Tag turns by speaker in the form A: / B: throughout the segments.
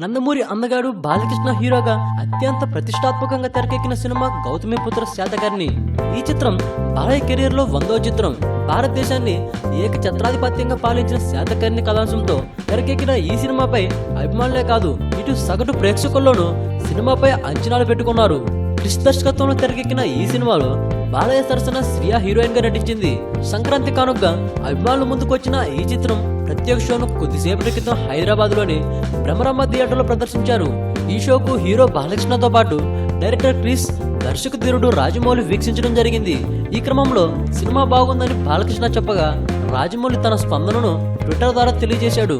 A: నందమూరి అందగాడు బాలకృష్ణ హీరోగా అత్యంత ప్రతిష్టాత్మకంగా తెరకెక్కిన సినిమా గౌతమిపుత్ర శాతకర్ణి ఈ చిత్రం బాలయ్య కెరీర్లో వందో చిత్రం. భారతదేశాన్ని ఏక ఛత్రాధిపత్యంగా పాలించిన శాతకర్ణి కథాంశంతో తెరకెక్కిన ఈ సినిమాపై అభిమానులే కాదు ఇటు సగటు ప్రేక్షకుల్లోనూ సినిమాపై అంచనాలు పెట్టుకున్నారు. క్రిష్ దర్శకత్వంలో తెరకెక్కిన ఈ సినిమాలో బాలయ్య సరసన శ్రియా హీరోయిన్గా నటించింది. సంక్రాంతి కానుకగా అభిమానుల ముందుకొచ్చిన ఈ చిత్రం ప్రత్యేక షోను కొద్దిసేపటి క్రితం హైదరాబాద్లోని బ్రహ్మరమ్మ భ్రమరమ్మ థియేటర్లో ప్రదర్శించారు. ఈ షోకు హీరో బాలకృష్ణతో పాటు డైరెక్టర్ క్రిస్ దర్శకధీరుడు రాజమౌళి వీక్షించడం జరిగింది. ఈ క్రమంలో సినిమా బాగుందని బాలకృష్ణ చెప్పగా రాజమౌళి తన స్పందనను ట్విట్టర్ ద్వారా తెలియజేశాడు.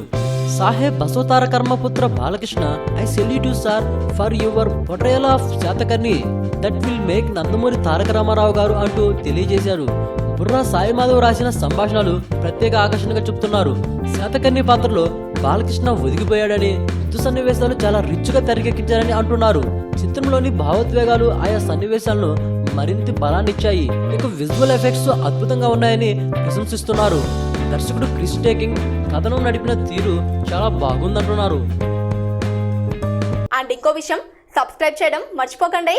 A: సాహెబ్ బసవతార కర్మపుత్ర Balakrishna I salute you sir for your portrayal of Satakarni that will make Nandamuri Taraka Ramarao గారు అంటూ తెలియజేశారు. బుర్రా సాయి మాధవ్ రాసిన సంభాషణలు ప్రత్యేక ఆకర్షణగా చెప్తున్నారు. శాతకర్ణి పాత్రలో బాలకృష్ణ ఒదిగిపోయాడని యుద్ధ సన్నివేశాలు చాలా రిచ్గా తెరకెక్కించారని అంటున్నారు. చిత్రంలోని భావోద్వేగాలు ఆయా సన్నివేశాలను మరింత బలాన్నిచ్చాయి. ఇక విజువల్ ఎఫెక్ట్స్ అద్భుతంగా ఉన్నాయని ప్రశంసిస్తున్నారు. దర్శకుడు క్రిస్ టేకింగ్ కథనం నడిపిన తీరు చాలా బాగుందంటున్నారు.
B: అండ్ ఇంకో విషయం సబ్స్క్రైబ్ చేయడం మర్చిపోకండి.